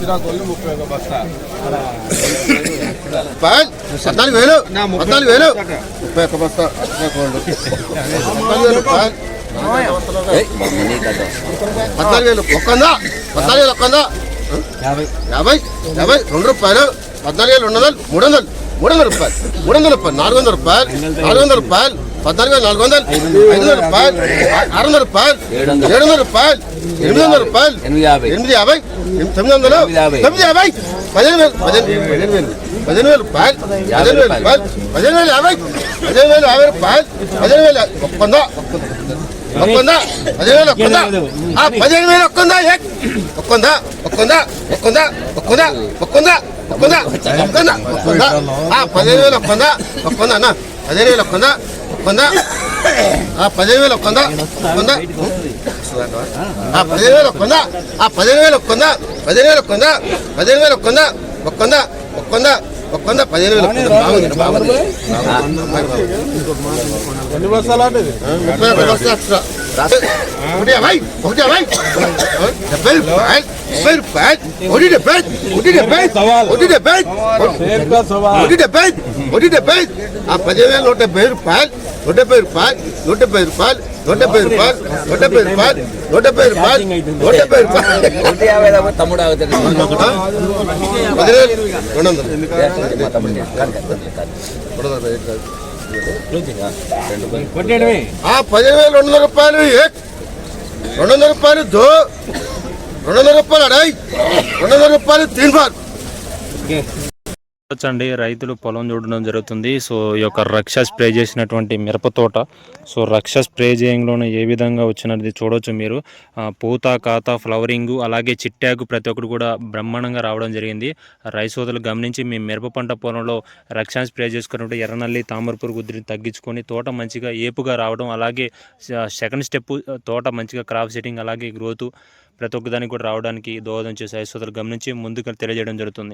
చిరాకు ముప్పై ఒక బస్తా. పద్నాలుగు వేలు పద్నాలుగు వేలు. ముప్పై ఒక్క బస్తా పాల్ పద్నాలుగు వేలు ఒక్కందా? పద్నాలుగు వేలు ఒక్కందా? యాభై. యాభై రెండు రూపాయలు. పద్నాలుగు వేలు రెండు వందలు మూడు వందలు. మూడు వందల రూపాయలు మూడు వందల రూపాయలు నాలుగు వందల రూపాయలు నాలుగు వందల రూపాయలు. పద్నాలుగు వేల నాలుగు వందలు ఐదు వందల రూపాయలు ఆరు వందల రూపాయలు ఏడు వందల రూపాయలు ఎనిమిది వందల రూపాయలు ఎనిమిది యాభై. తొమ్మిది వందలు తొమ్మిది యాభై. పదిహేను వేలు పదిహేను పదిహేను వేలు పదిహేను వేలు రూపాయలు పదిహేను వేలు రూపాయలు. పదిహేను వేలు యాభై పదిహేను వేలు యాభై రూపాయలు పదిహేను వేలు ఒక్కందా ఒక్కందా పదిహేను వేలు ఒక్కందా ఆ పదిహేను వేలు ఒక్కందా ఒక్కందా ఒక్కందా ఒక్కందా ఒక్కందా ఒక్కందా ఒక్కందా ఒక్కందా ఒక్కందా ఆ పదిహేను వేలు ఒక్కందా ఒక్కందా అన్న. పదిహేను వేలు కొందా. ఆ పదిహేను వేలు కొందా. ఆ పదిహేను వేలు కొందా ఆ పదిహేను వేలు కొందా పదిహేను వేలు కొందా పదిహేను వేలు కొందా ఒక కొందా ఒక పదిహేను వేలు బాగుంది బాగుంది. ముప్పై ముప్పై వస్తాయి முடியா பாய் முடியா பதினேழு పదిహేను వేలు. రెండు వందల రూపాయలు రెండు వందల రూపాయలు దో? రెండు వందల రూపాయలు అడై రెండు వందల రూపాయలు తిన్బార్ చూడొచ్చండి. రైతులు పొలం చూడడం జరుగుతుంది. సో ఈ యొక్క రక్ష స్ప్రే చేసినటువంటి మిరప తోట. సో రక్ష స్ప్రే చేయంలోనే ఏ విధంగా వచ్చినది చూడొచ్చు మీరు. పూత కాత ఫ్లవరింగ్ అలాగే చిట్టాకు ప్రతి ఒక్కటి కూడా బ్రహ్మాండంగా రావడం జరిగింది. రైసోదలు గమనించి మీ మిరప పంట పొలంలో రక్ష స్ప్రే చేసుకున్నప్పుడు ఎర్రనల్లి తామర పురుగు తగ్గించుకొని తోట మంచిగా ఏపుగా రావడం అలాగే సెకండ్ స్టెప్ తోట మంచిగా క్రాప్ సెట్టింగ్ అలాగే గ్రోత్ ప్రతి ఒక్కదానికి కూడా రావడానికి దోహదం చేసే రైసోదలు గమనించి ముందుకు తెలియజేయడం జరుగుతుంది.